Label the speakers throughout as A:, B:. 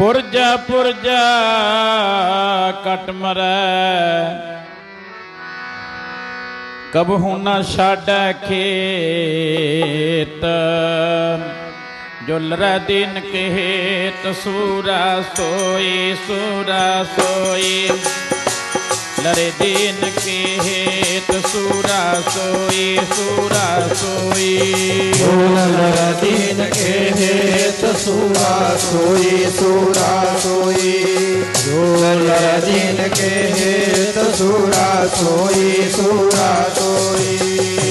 A: पुरज पुरज, cut मर। कबहू न छाड खेत जुल दिन केत सूरा सोई सूरा सोई। लरे दिन केत सूरा सोई सूरा सोई।
B: दिन के सूरा सोई सूरा सोई। जिन के हेत सूरा सोई सूरा सोई।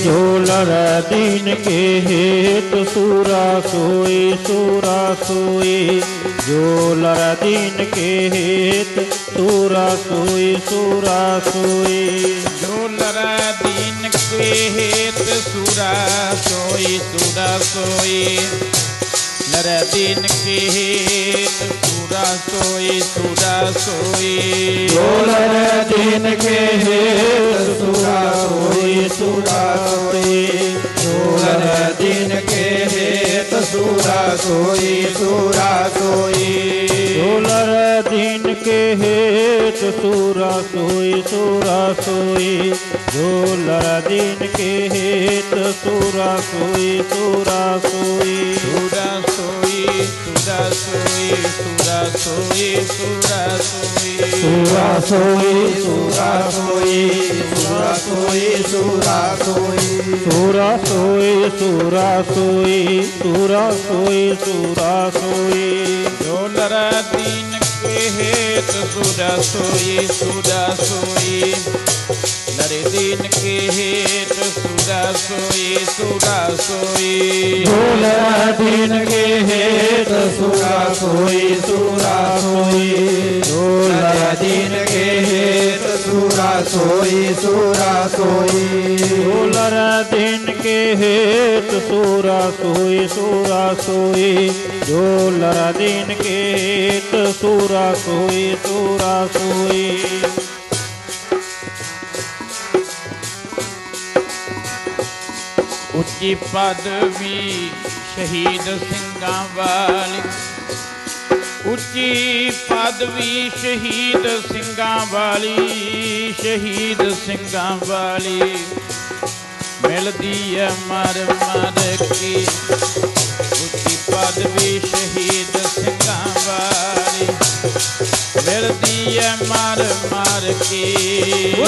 C: सोलर दिन के हेत सूरा सोई सूरा सोई। जोलर दिन के हेत सूरा सोई सूरा सोई।
A: जोलर दिन के हेत सूरा सोई सूरा सोई। नर दिन के पूरा सोई सूरा सोई।
B: नर दिन के हेत सूरा सोई सूरा सोई।
C: नर
B: दिन के हेत सूरा सोई सूरा सोई।
C: दिन के हेत सूरा सोई सूरा सोई झोलरा दीन के हेत सूरा सोई सूरा सोई
A: सूरा सोई सूरा सोई सूरा सोई सूरा
C: सोई सूरा
B: सोई सूरा सोई सूरा सोई सूरा सोई
C: सूरा सोई सूरा सोई सूरा सोई सूरा सोई
A: झोलरा दीन एक बुरा सोई सुरा सोई नर दिन के हेत सुरा सोई सुरा सोई
C: भोला
B: दिन के हेत सुरा सोई सुरा सोई
C: भोला
B: दिन के हेत सूरा सोई सूरा सोई सोलर
C: दिन के हेत सूरा सोई सूरा सोई झोलर दिन के हेत सूरा सोई सूरा सोई
A: उच्ची पदवी शहीद सिंह वाली ਉੱਚੀ ਪਦਵੀ ਸ਼ਹੀਦ ਸਿੰਘਾਂ ਵਾਲੀ, ਸ਼ਹੀਦ ਸਿੰਘਾਂ ਵਾਲੀ। ਮਿਲਦੀ ਹੈ ਮਰ ਮਰ ਕੀ। ਉੱਚੀ ਪਦਵੀ ਸ਼ਹੀਦ ਸਿੰਘਾਂ ਵਾਲੀ। ਮਿਲਦੀ ਹੈ ਮਰ ਮਰ ਕੀ।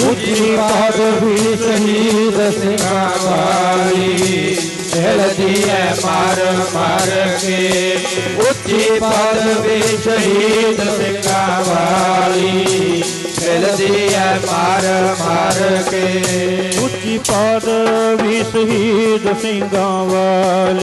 C: ਉੱਚੀ ਪਦਵੀ
B: ਸ਼ਹੀਦ ਸਿੰਘਾਂ ਵਾਲੀ। चलती है मार मार के। उच्ची पदवी शहीद सिंगा वाली चलती है पार मार के।
C: उच्ची पदवी शहीद सिंगा